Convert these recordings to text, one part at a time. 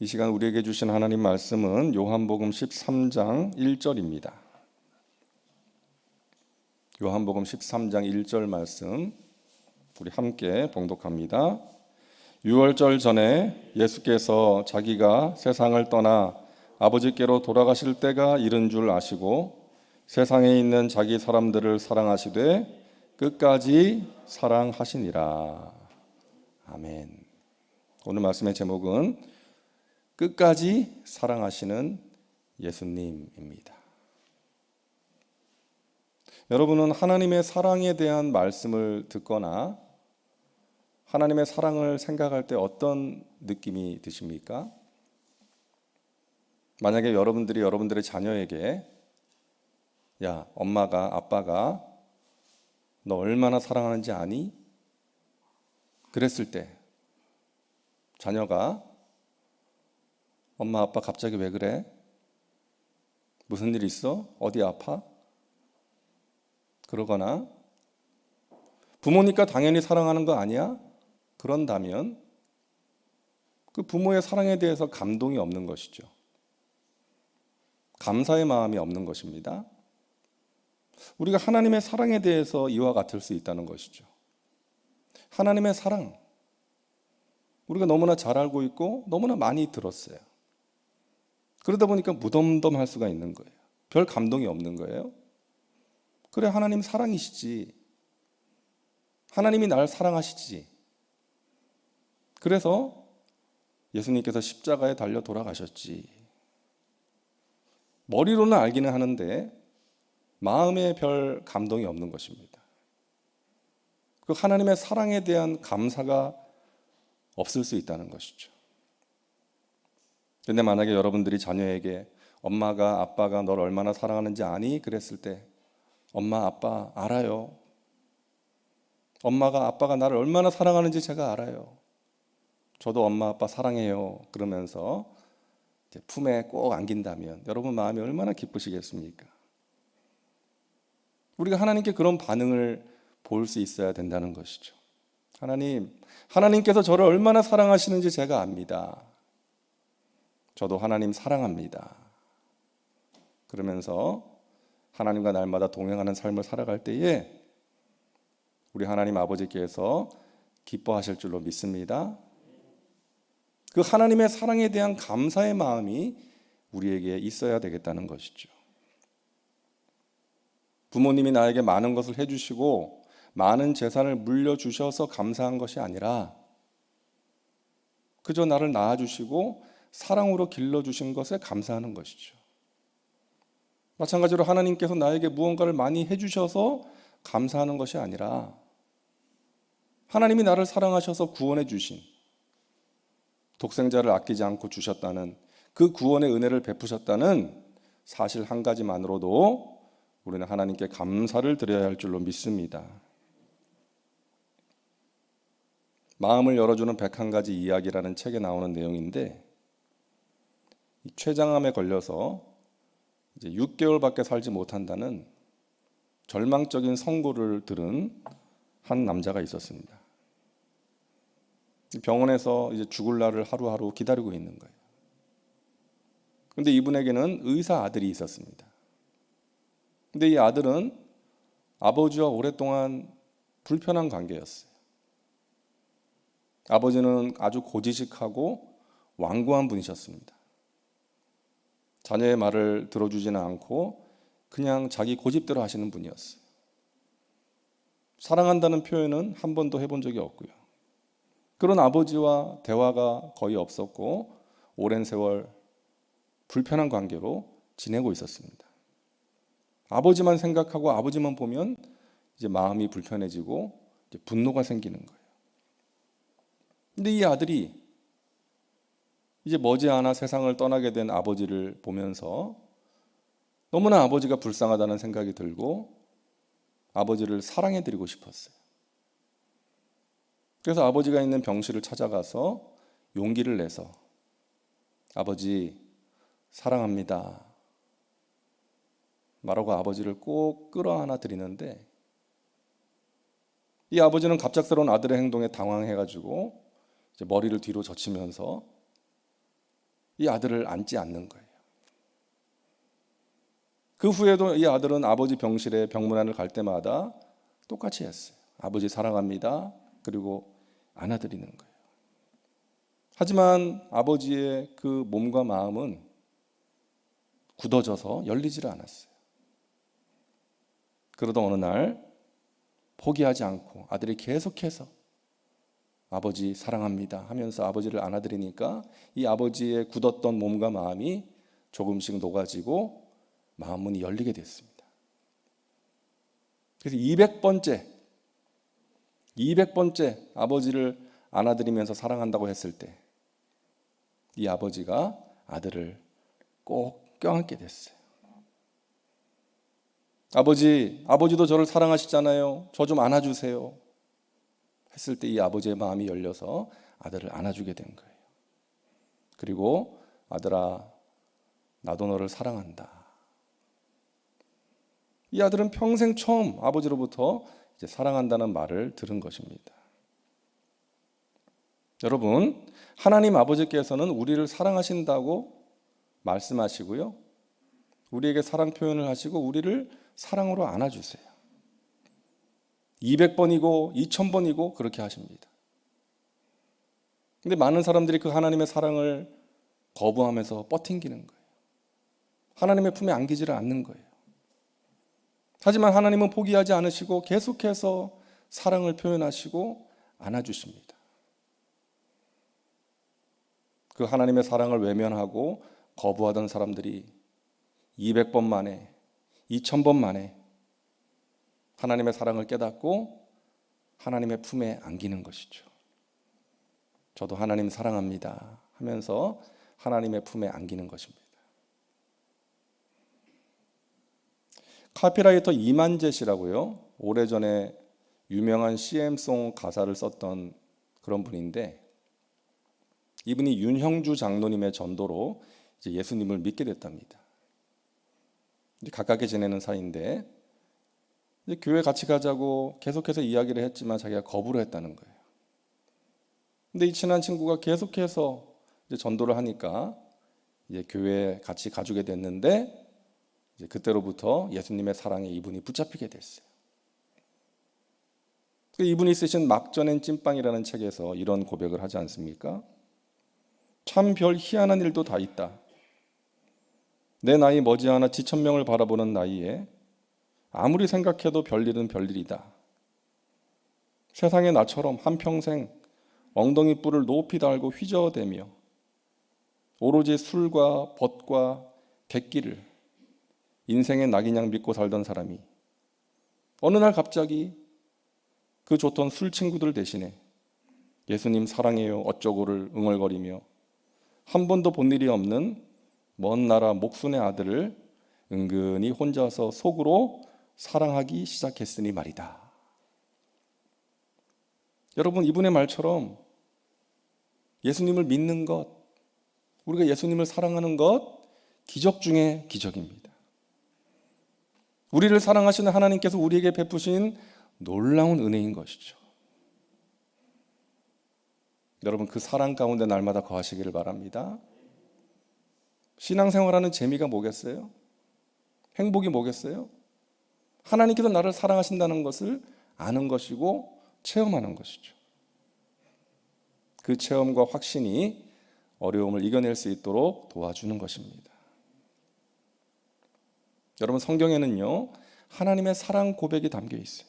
이 시간 우리에게 주신 하나님 말씀은 요한복음 13장 1절입니다. 요한복음 13장 1절 말씀 우리 함께 봉독합니다. 유월절 전에 예수께서 자기가 세상을 떠나 아버지께로 돌아가실 때가 이른 줄 아시고 세상에 있는 자기 사람들을 사랑하시되 끝까지 사랑하시니라. 아멘. 오늘 말씀의 제목은 끝까지 사랑하시는 예수님입니다. 여러분은 하나님의 사랑에 대한 말씀을 듣거나 하나님의 사랑을 생각할 때 어떤 느낌이 드십니까? 만약에 여러분들이 여러분들의 자녀에게 야, 엄마가 아빠가 너 얼마나 사랑하는지 아니? 그랬을 때 자녀가 엄마 아빠 갑자기 왜 그래? 무슨 일 있어? 어디 아파? 그러거나 부모니까 당연히 사랑하는 거 아니야? 그런다면 그 부모의 사랑에 대해서 감동이 없는 것이죠. 감사의 마음이 없는 것입니다. 우리가 하나님의 사랑에 대해서 이와 같을 수 있다는 것이죠. 하나님의 사랑. 우리가 너무나 잘 알고 있고 너무나 많이 들었어요. 그러다 보니까 무덤덤할 수가 있는 거예요. 별 감동이 없는 거예요. 그래, 하나님 사랑이시지. 하나님이 날 사랑하시지. 그래서 예수님께서 십자가에 달려 돌아가셨지. 머리로는 알기는 하는데 마음에 별 감동이 없는 것입니다. 그 하나님의 사랑에 대한 감사가 없을 수 있다는 것이죠. 근데 만약에 여러분들이 자녀에게 엄마가 아빠가 널 얼마나 사랑하는지 아니? 그랬을 때 엄마 아빠 알아요. 엄마가 아빠가 나를 얼마나 사랑하는지 제가 알아요. 저도 엄마 아빠 사랑해요. 그러면서 품에 꼭 안긴다면 여러분 마음이 얼마나 기쁘시겠습니까? 우리가 하나님께 그런 반응을 볼 수 있어야 된다는 것이죠. 하나님, 하나님께서 저를 얼마나 사랑하시는지 제가 압니다. 저도 하나님 사랑합니다. 그러면서 하나님과 날마다 동행하는 삶을 살아갈 때에 우리 하나님 아버지께서 기뻐하실 줄로 믿습니다. 그 하나님의 사랑에 대한 감사의 마음이 우리에게 있어야 되겠다는 것이죠. 부모님이 나에게 많은 것을 해주시고 많은 재산을 물려주셔서 감사한 것이 아니라 그저 나를 낳아주시고 사랑으로 길러주신 것에 감사하는 것이죠. 마찬가지로 하나님께서 나에게 무언가를 많이 해주셔서 감사하는 것이 아니라 하나님이 나를 사랑하셔서 구원해 주신 독생자를 아끼지 않고 주셨다는 그 구원의 은혜를 베푸셨다는 사실 한 가지만으로도 우리는 하나님께 감사를 드려야 할 줄로 믿습니다. 마음을 열어주는 101가지 이야기라는 책에 나오는 내용인데 췌장암에 걸려서 이제 6개월밖에 살지 못한다는 절망적인 선고를 들은 한 남자가 있었습니다. 병원에서 이제 죽을 날을 하루하루 기다리고 있는 거예요. 근데 이분에게는 의사 아들이 있었습니다. 근데 이 아들은 아버지와 오랫동안 불편한 관계였어요. 아버지는 아주 고지식하고 완고한 분이셨습니다. 자녀의 말을 들어주지는 않고 그냥 자기 고집대로 하시는 분이었어요. 사랑한다는 표현은 한 번도 해본 적이 없고요. 그런 아버지와 대화가 거의 없었고 오랜 세월 불편한 관계로 지내고 있었습니다. 아버지만 생각하고 아버지만 보면 이제 마음이 불편해지고 이제 분노가 생기는 거예요. 근데 이 아들이 이제 머지않아 세상을 떠나게 된 아버지를 보면서 너무나 아버지가 불쌍하다는 생각이 들고 아버지를 사랑해 드리고 싶었어요. 그래서 아버지가 있는 병실을 찾아가서 용기를 내서 아버지 사랑합니다. 말하고 아버지를 꼭 끌어안아 드리는데 이 아버지는 갑작스러운 아들의 행동에 당황해가지고 머리를 뒤로 젖히면서 이 아들을 안지 않는 거예요. 그 후에도 이 아들은 아버지 병실에 병문안을 갈 때마다 똑같이 했어요. 아버지 사랑합니다. 그리고 안아드리는 거예요. 하지만 아버지의 그 몸과 마음은 굳어져서 열리지를 않았어요. 그러던 어느 날 포기하지 않고 아들이 계속해서 아버지 사랑합니다 하면서 아버지를 안아드리니까 이 아버지의 굳었던 몸과 마음이 조금씩 녹아지고 마음 문이 열리게 됐습니다. 그래서 200번째 200번째 아버지를 안아드리면서 사랑한다고 했을 때 이 아버지가 아들을 꼭 껴안게 됐어요. 아버지, 아버지도 저를 사랑하시잖아요. 저 좀 안아주세요. 했을 때 이 아버지의 마음이 열려서 아들을 안아주게 된 거예요. 그리고 아들아, 나도 너를 사랑한다. 이 아들은 평생 처음 아버지로부터 이제 사랑한다는 말을 들은 것입니다. 여러분, 하나님 아버지께서는 우리를 사랑하신다고 말씀하시고요. 우리에게 사랑 표현을 하시고 우리를 사랑으로 안아주세요. 200번이고 2000번이고 그렇게 하십니다. 근데 많은 사람들이 그 하나님의 사랑을 거부하면서 뻗팅기는 거예요. 하나님의 품에 안기지를 않는 거예요. 하지만 하나님은 포기하지 않으시고 계속해서 사랑을 표현하시고 안아주십니다. 그 하나님의 사랑을 외면하고 거부하던 사람들이 200번 만에, 2000번 만에 하나님의 사랑을 깨닫고 하나님의 품에 안기는 것이죠. 저도 하나님 사랑합니다 하면서 하나님의 품에 안기는 것입니다. 카피라이터 이만재 씨라고요. 오래전에 유명한 CM송 가사를 썼던 그런 분인데 이분이 윤형주 장로님의 전도로 이제 예수님을 믿게 됐답니다. 이제 가깝게 지내는 사이인데 교회 같이 가자고 계속해서 이야기를 했지만 자기가 거부를 했다는 거예요. 근데 이 친한 친구가 계속해서 이제 전도를 하니까 이제 교회에 같이 가주게 됐는데 이제 그때로부터 예수님의 사랑에 이분이 붙잡히게 됐어요. 그 이분이 쓰신 막전엔 찐빵이라는 책에서 이런 고백을 하지 않습니까? 참 별 희한한 일도 다 있다. 내 나이 머지않아 지천명을 바라보는 나이에 아무리 생각해도 별일은 별일이다. 세상에 나처럼 한평생 엉덩이 뿔을 높이 달고 휘저어대며 오로지 술과 벗과 객기를 인생의 낙인양 믿고 살던 사람이 어느 날 갑자기 그 좋던 술 친구들 대신에 예수님 사랑해요 어쩌고를 응얼거리며 한 번도 본 일이 없는 먼 나라 목순의 아들을 은근히 혼자서 속으로 사랑하기 시작했으니 말이다. 여러분 이분의 말처럼 예수님을 믿는 것, 우리가 예수님을 사랑하는 것 기적 중의 기적입니다. 우리를 사랑하시는 하나님께서 우리에게 베푸신 놀라운 은혜인 것이죠. 여러분 그 사랑 가운데 날마다 거하시기를 바랍니다. 신앙생활하는 재미가 뭐겠어요? 행복이 뭐겠어요? 하나님께서 나를 사랑하신다는 것을 아는 것이고 체험하는 것이죠. 그 체험과 확신이 어려움을 이겨낼 수 있도록 도와주는 것입니다. 여러분 성경에는요 하나님의 사랑 고백이 담겨 있어요.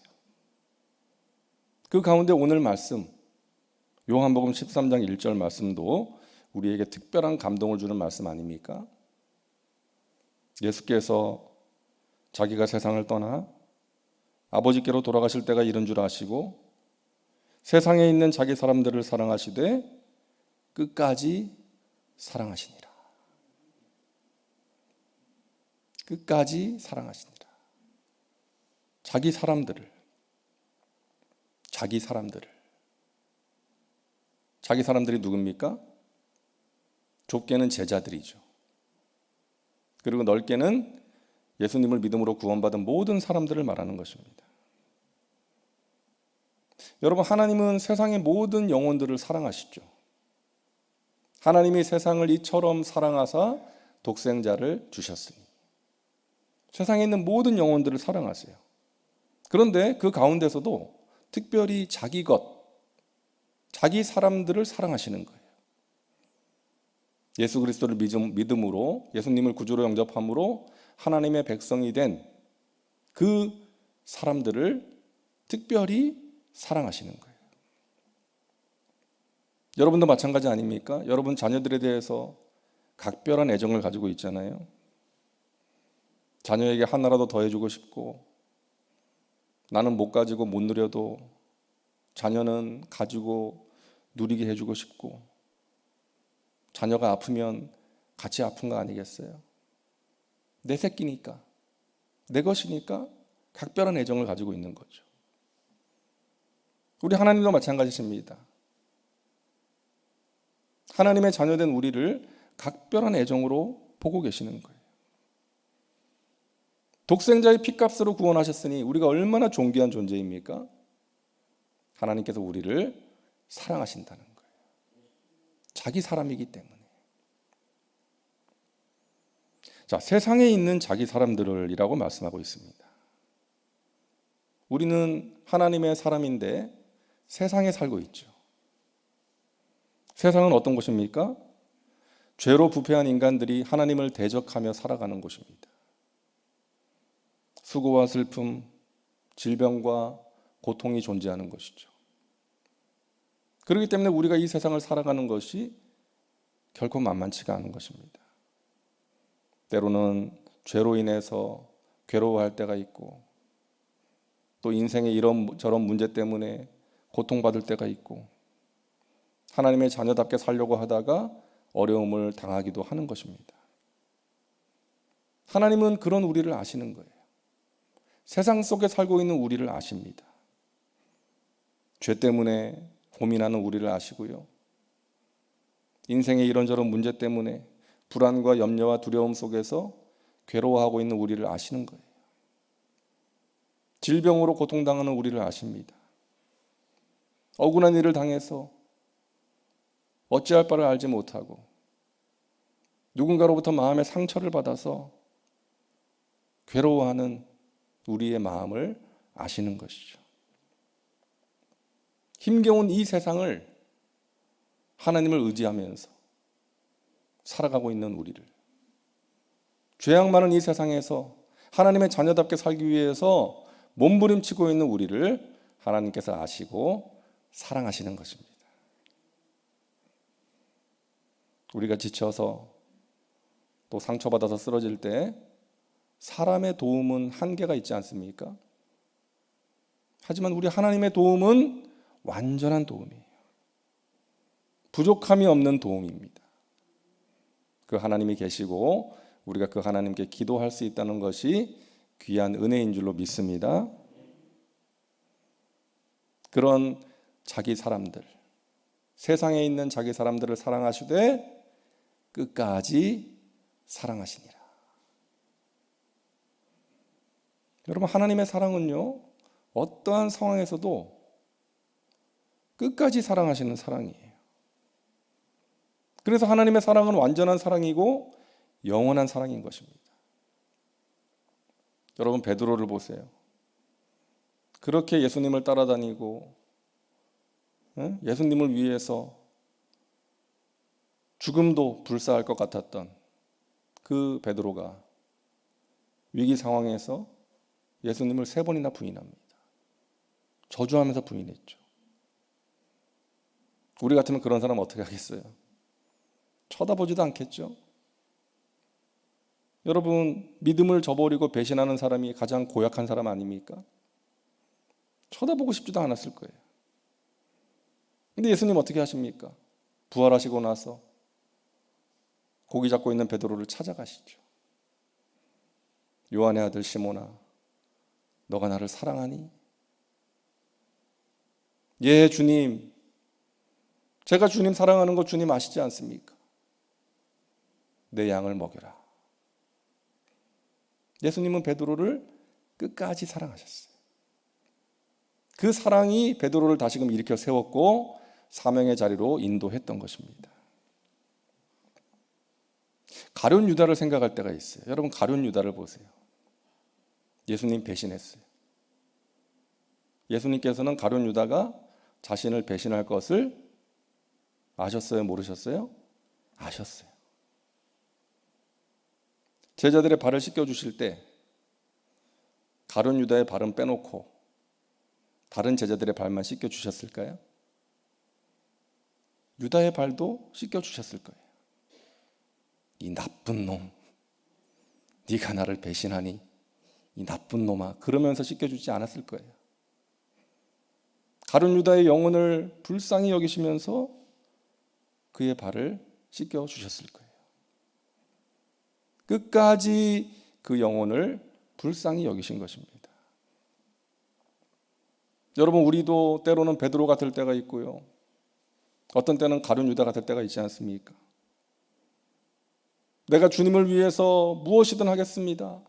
그 가운데 오늘 말씀 요한복음 13장 1절 말씀도 우리에게 특별한 감동을 주는 말씀 아닙니까? 예수께서 자기가 세상을 떠나 아버지께로 돌아가실 때가 이른 줄 아시고 세상에 있는 자기 사람들을 사랑하시되 끝까지 사랑하시니라. 끝까지 사랑하시니라. 자기 사람들을 자기 사람들을 자기 사람들이 누굽니까? 좁게는 제자들이죠. 그리고 넓게는 예수님을 믿음으로 구원받은 모든 사람들을 말하는 것입니다. 여러분, 하나님은 세상의 모든 영혼들을 사랑하시죠. 하나님이 세상을 이처럼 사랑하사 독생자를 주셨으니 세상에 있는 모든 영혼들을 사랑하세요. 그런데 그 가운데서도 특별히 자기 것, 자기 사람들을 사랑하시는 거예요. 예수 그리스도를 믿음으로 예수님을 구주로 영접함으로 하나님의 백성이 된 그 사람들을 특별히 사랑하시는 거예요. 여러분도 마찬가지 아닙니까? 여러분 자녀들에 대해서 각별한 애정을 가지고 있잖아요. 자녀에게 하나라도 더 해주고 싶고 나는 못 가지고 못 누려도 자녀는 가지고 누리게 해주고 싶고 자녀가 아프면 같이 아픈 거 아니겠어요? 내 새끼니까 내 것이니까 각별한 애정을 가지고 있는 거죠. 우리 하나님도 마찬가지십니다. 하나님의 자녀된 우리를 각별한 애정으로 보고 계시는 거예요. 독생자의 피값으로 구원하셨으니 우리가 얼마나 존귀한 존재입니까? 하나님께서 우리를 사랑하신다는 거예요. 자기 사람이기 때문에. 자, 세상에 있는 자기 사람들이라고 말씀하고 있습니다. 우리는 하나님의 사람인데 세상에 살고 있죠. 세상은 어떤 곳입니까? 죄로 부패한 인간들이 하나님을 대적하며 살아가는 곳입니다. 수고와 슬픔, 질병과 고통이 존재하는 것이죠. 그렇기 때문에 우리가 이 세상을 살아가는 것이 결코 만만치가 않은 것입니다. 때로는 죄로 인해서 괴로워할 때가 있고 또 인생의 이런 저런 문제 때문에 고통받을 때가 있고 하나님의 자녀답게 살려고 하다가 어려움을 당하기도 하는 것입니다. 하나님은 그런 우리를 아시는 거예요. 세상 속에 살고 있는 우리를 아십니다. 죄 때문에 고민하는 우리를 아시고요. 인생의 이런저런 문제 때문에 불안과 염려와 두려움 속에서 괴로워하고 있는 우리를 아시는 거예요. 질병으로 고통당하는 우리를 아십니다. 억울한 일을 당해서 어찌할 바를 알지 못하고 누군가로부터 마음의 상처를 받아서 괴로워하는 우리의 마음을 아시는 것이죠. 힘겨운 이 세상을 하나님을 의지하면서 살아가고 있는 우리를 죄악 많은 이 세상에서 하나님의 자녀답게 살기 위해서 몸부림치고 있는 우리를 하나님께서 아시고 사랑하시는 것입니다. 우리가 지쳐서 또 상처받아서 쓰러질 때 사람의 도움은 한계가 있지 않습니까? 하지만 우리 하나님의 도움은 완전한 도움이에요. 부족함이 없는 도움입니다. 그 하나님이 계시고 우리가 그 하나님께 기도할 수 있다는 것이 귀한 은혜인 줄로 믿습니다. 그런 자기 사람들, 세상에 있는 자기 사람들을 사랑하시되 끝까지 사랑하시니라. 여러분, 하나님의 사랑은요, 어떠한 상황에서도 끝까지 사랑하시는 사랑이에요. 그래서 하나님의 사랑은 완전한 사랑이고 영원한 사랑인 것입니다. 여러분, 베드로를 보세요. 그렇게 예수님을 따라다니고, 예수님을 위해서 죽음도 불사할 것 같았던 그 베드로가 위기 상황에서 예수님을 세 번이나 부인합니다. 저주하면서 부인했죠. 우리 같으면 그런 사람 어떻게 하겠어요? 쳐다보지도 않겠죠? 여러분, 믿음을 저버리고 배신하는 사람이 가장 고약한 사람 아닙니까? 쳐다보고 싶지도 않았을 거예요. 근데 예수님 어떻게 하십니까? 부활하시고 나서 고기 잡고 있는 베드로를 찾아가시죠. 요한의 아들 시모나, 너가 나를 사랑하니? 예, 주님. 제가 주님 사랑하는 거 주님 아시지 않습니까? 내 양을 먹여라. 예수님은 베드로를 끝까지 사랑하셨어요. 그 사랑이 베드로를 다시금 일으켜 세웠고 사명의 자리로 인도했던 것입니다. 가룟 유다를 생각할 때가 있어요. 여러분 가룟 유다를 보세요. 예수님 배신했어요. 예수님께서는 가룟 유다가 자신을 배신할 것을 아셨어요? 모르셨어요? 아셨어요. 제자들의 발을 씻겨 주실 때 가룟 유다의 발은 빼놓고 다른 제자들의 발만 씻겨 주셨을까요? 유다의 발도 씻겨 주셨을 거예요. 이 나쁜 놈, 네가 나를 배신하니 이 나쁜 놈아 그러면서 씻겨 주지 않았을 거예요. 가룟 유다의 영혼을 불쌍히 여기시면서 그의 발을 씻겨 주셨을 거예요. 끝까지 그 영혼을 불쌍히 여기신 것입니다. 여러분 우리도 때로는 베드로가 될 때가 있고요. 어떤 때는 가룟 유다가 될 때가 있지 않습니까? 내가 주님을 위해서 무엇이든 하겠습니다.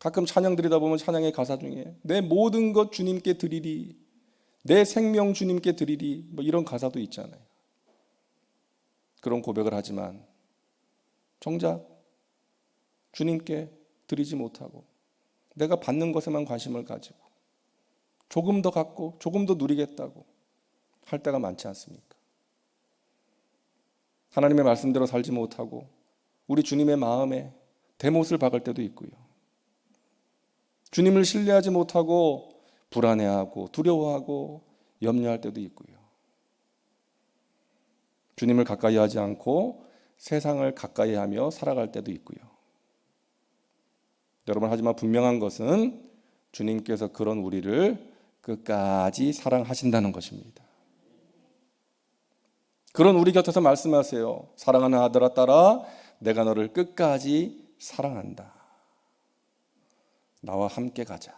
가끔 찬양 드리다 보면 찬양의 가사 중에 내 모든 것 주님께 드리리, 내 생명 주님께 드리리, 뭐 이런 가사도 있잖아요. 그런 고백을 하지만 정작 주님께 드리지 못하고 내가 받는 것에만 관심을 가지고 조금 더 갖고 조금 더 누리겠다고 할 때가 많지 않습니까? 하나님의 말씀대로 살지 못하고 우리 주님의 마음에 대못을 박을 때도 있고요. 주님을 신뢰하지 못하고 불안해하고 두려워하고 염려할 때도 있고요. 주님을 가까이 하지 않고 세상을 가까이 하며 살아갈 때도 있고요. 여러분, 하지만 분명한 것은 주님께서 그런 우리를 끝까지 사랑하신다는 것입니다. 그런 우리 곁에서 말씀하세요. 사랑하는 아들아 딸아 내가 너를 끝까지 사랑한다. 나와 함께 가자.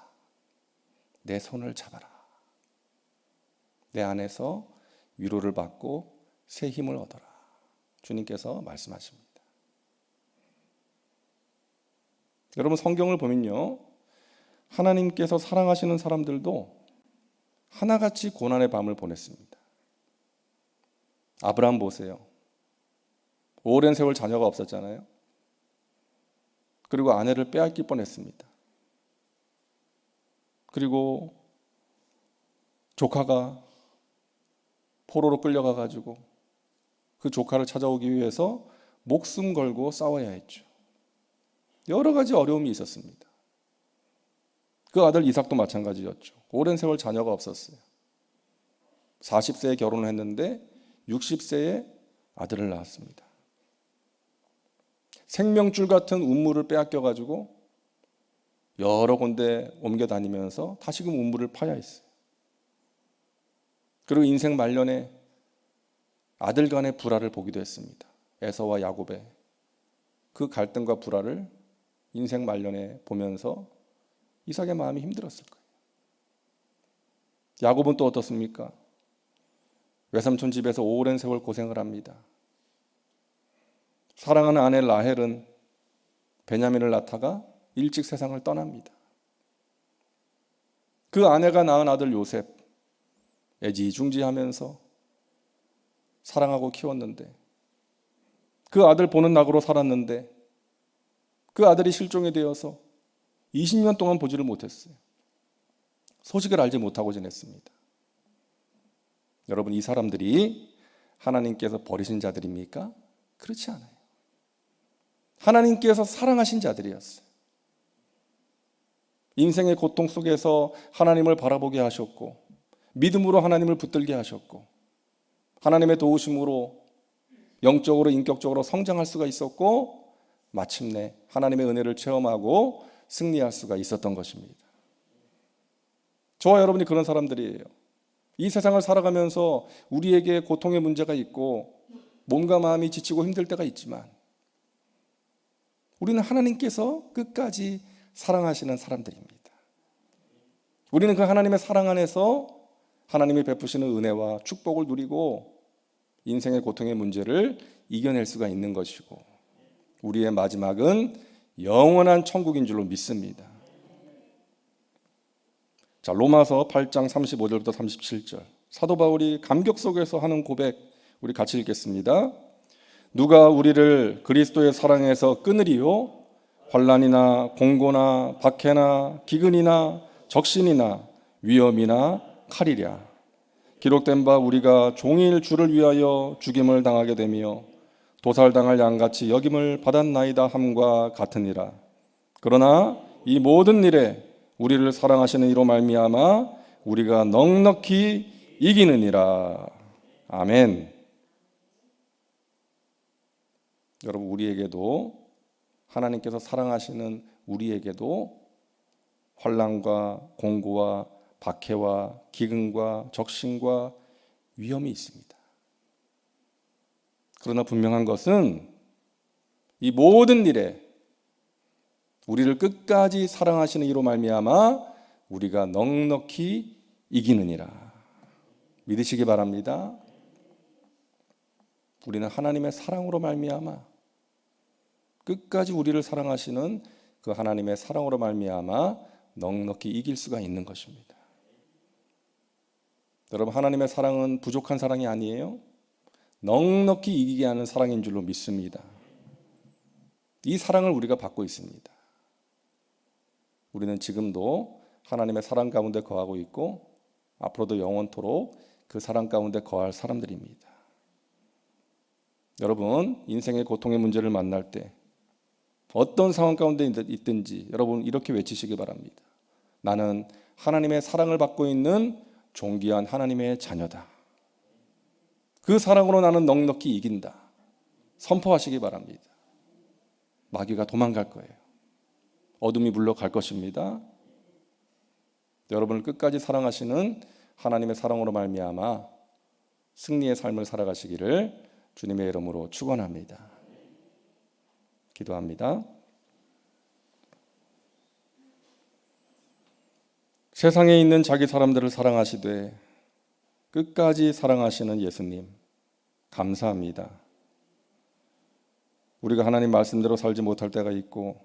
내 손을 잡아라. 내 안에서 위로를 받고 새 힘을 얻어라. 주님께서 말씀하십니다. 여러분 성경을 보면요. 하나님께서 사랑하시는 사람들도 하나같이 고난의 밤을 보냈습니다. 아브라함 보세요. 오랜 세월 자녀가 없었잖아요. 그리고 아내를 빼앗길 뻔했습니다. 그리고 조카가 포로로 끌려가 가지고 그 조카를 찾아오기 위해서 목숨 걸고 싸워야 했죠. 여러 가지 어려움이 있었습니다. 그 아들 이삭도 마찬가지였죠. 오랜 세월 자녀가 없었어요. 40세에 결혼을 했는데 60세에 아들을 낳았습니다. 생명줄 같은 운물을 빼앗겨 가지고 여러 군데 옮겨 다니면서 다시금 운물을 파야 했어요. 그리고 인생 말년에 아들 간의 불화를 보기도 했습니다. 에서와 야곱의 그 갈등과 불화를 인생 말년에 보면서 이삭의 마음이 힘들었을 거예요. 야곱은 또 어떻습니까? 외삼촌 집에서 오랜 세월 고생을 합니다. 사랑하는 아내 라헬은 베냐민을 낳다가 일찍 세상을 떠납니다. 그 아내가 낳은 아들 요셉 애지중지하면서 사랑하고 키웠는데 그 아들 보는 낙으로 살았는데 그 아들이 실종이 되어서 20년 동안 보지를 못했어요. 소식을 알지 못하고 지냈습니다. 여러분 이 사람들이 하나님께서 버리신 자들입니까? 그렇지 않아요. 하나님께서 사랑하신 자들이었어요. 인생의 고통 속에서 하나님을 바라보게 하셨고 믿음으로 하나님을 붙들게 하셨고 하나님의 도우심으로 영적으로 인격적으로 성장할 수가 있었고 마침내 하나님의 은혜를 체험하고 승리할 수가 있었던 것입니다. 저와 여러분이 그런 사람들이에요. 이 세상을 살아가면서 우리에게 고통의 문제가 있고 몸과 마음이 지치고 힘들 때가 있지만 우리는 하나님께서 끝까지 사랑하시는 사람들입니다. 우리는 그 하나님의 사랑 안에서 하나님이 베푸시는 은혜와 축복을 누리고 인생의 고통의 문제를 이겨낼 수가 있는 것이고 우리의 마지막은 영원한 천국인 줄로 믿습니다. 자, 로마서 8장 35절부터 37절. 사도 바울이 감격 속에서 하는 고백 우리 같이 읽겠습니다. 누가 우리를 그리스도의 사랑에서 끊으리요? 환란이나 공고나 박해나 기근이나 적신이나 위험이나 칼이랴. 기록된 바 우리가 종일 주를 위하여 죽임을 당하게 되며 도살당할 양같이 여김을 받았나이다 함과 같으니라. 그러나 이 모든 일에 우리를 사랑하시는 이로 말미암아 우리가 넉넉히 이기느니라. 아멘. 여러분 우리에게도 하나님께서 사랑하시는 우리에게도 환란과 공고와 박해와 기근과 적신과 위험이 있습니다. 그러나 분명한 것은 이 모든 일에 우리를 끝까지 사랑하시는 이로 말미암아 우리가 넉넉히 이기느니라. 믿으시기 바랍니다. 우리는 하나님의 사랑으로 말미암아 끝까지 우리를 사랑하시는 그 하나님의 사랑으로 말미암아 넉넉히 이길 수가 있는 것입니다. 여러분 하나님의 사랑은 부족한 사랑이 아니에요. 넉넉히 이기게 하는 사랑인 줄로 믿습니다. 이 사랑을 우리가 받고 있습니다. 우리는 지금도 하나님의 사랑 가운데 거하고 있고 앞으로도 영원토록 그 사랑 가운데 거할 사람들입니다. 여러분 인생의 고통의 문제를 만날 때 어떤 상황 가운데 있든지 여러분 이렇게 외치시기 바랍니다. 나는 하나님의 사랑을 받고 있는 존귀한 하나님의 자녀다. 그 사랑으로 나는 넉넉히 이긴다. 선포하시기 바랍니다. 마귀가 도망갈 거예요. 어둠이 물러갈 것입니다. 여러분을 끝까지 사랑하시는 하나님의 사랑으로 말미암아 승리의 삶을 살아가시기를 주님의 이름으로 축원합니다. 기도합니다. 세상에 있는 자기 사람들을 사랑하시되 끝까지 사랑하시는 예수님 감사합니다. 우리가 하나님 말씀대로 살지 못할 때가 있고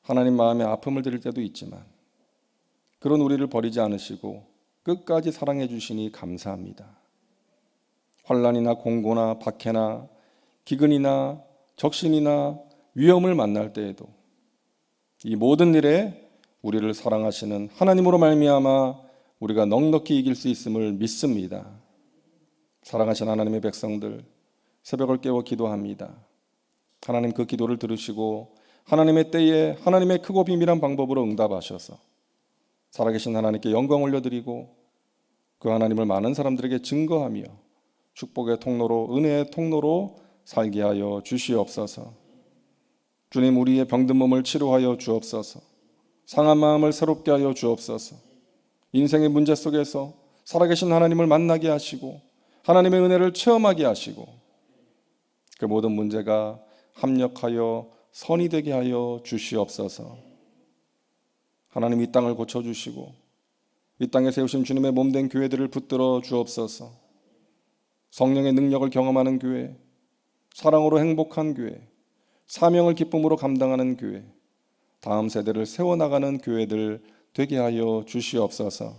하나님 마음에 아픔을 드릴 때도 있지만 그런 우리를 버리지 않으시고 끝까지 사랑해 주시니 감사합니다. 환란이나 공고나 박해나 기근이나 적신이나 위험을 만날 때에도 이 모든 일에 우리를 사랑하시는 하나님으로 말미암아 우리가 넉넉히 이길 수 있음을 믿습니다. 사랑하신 하나님의 백성들 새벽을 깨워 기도합니다. 하나님 그 기도를 들으시고 하나님의 때에 하나님의 크고 비밀한 방법으로 응답하셔서 살아계신 하나님께 영광 올려드리고 그 하나님을 많은 사람들에게 증거하며 축복의 통로로 은혜의 통로로 살게 하여 주시옵소서. 주님 우리의 병든 몸을 치료하여 주옵소서. 상한 마음을 새롭게 하여 주옵소서. 인생의 문제 속에서 살아계신 하나님을 만나게 하시고 하나님의 은혜를 체험하게 하시고 그 모든 문제가 합력하여 선이 되게 하여 주시옵소서. 하나님 이 땅을 고쳐 주시고 이 땅에 세우신 주님의 몸된 교회들을 붙들어 주옵소서. 성령의 능력을 경험하는 교회, 사랑으로 행복한 교회, 사명을 기쁨으로 감당하는 교회, 다음 세대를 세워나가는 교회들 되게 하여 주시옵소서.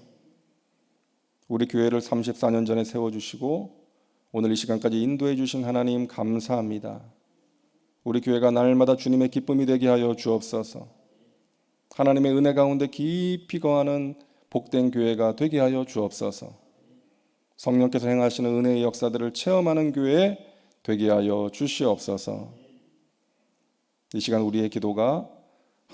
우리 교회를 34년 전에 세워주시고 오늘 이 시간까지 인도해 주신 하나님 감사합니다. 우리 교회가 날마다 주님의 기쁨이 되게 하여 주옵소서. 하나님의 은혜 가운데 깊이 거하는 복된 교회가 되게 하여 주옵소서. 성령께서 행하시는 은혜의 역사들을 체험하는 교회 되게 하여 주시옵소서. 이 시간 우리의 기도가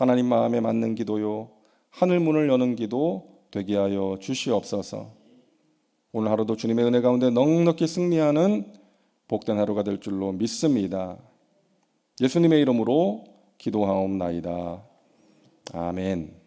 하나님 마음에 맞는 기도요, 하늘 문을 여는 기도 되게 하여 주시옵소서. 오늘 하루도 주님의 은혜 가운데 넉넉히 승리하는 복된 하루가 될 줄로 믿습니다. 예수님의 이름으로 기도하옵나이다. 아멘.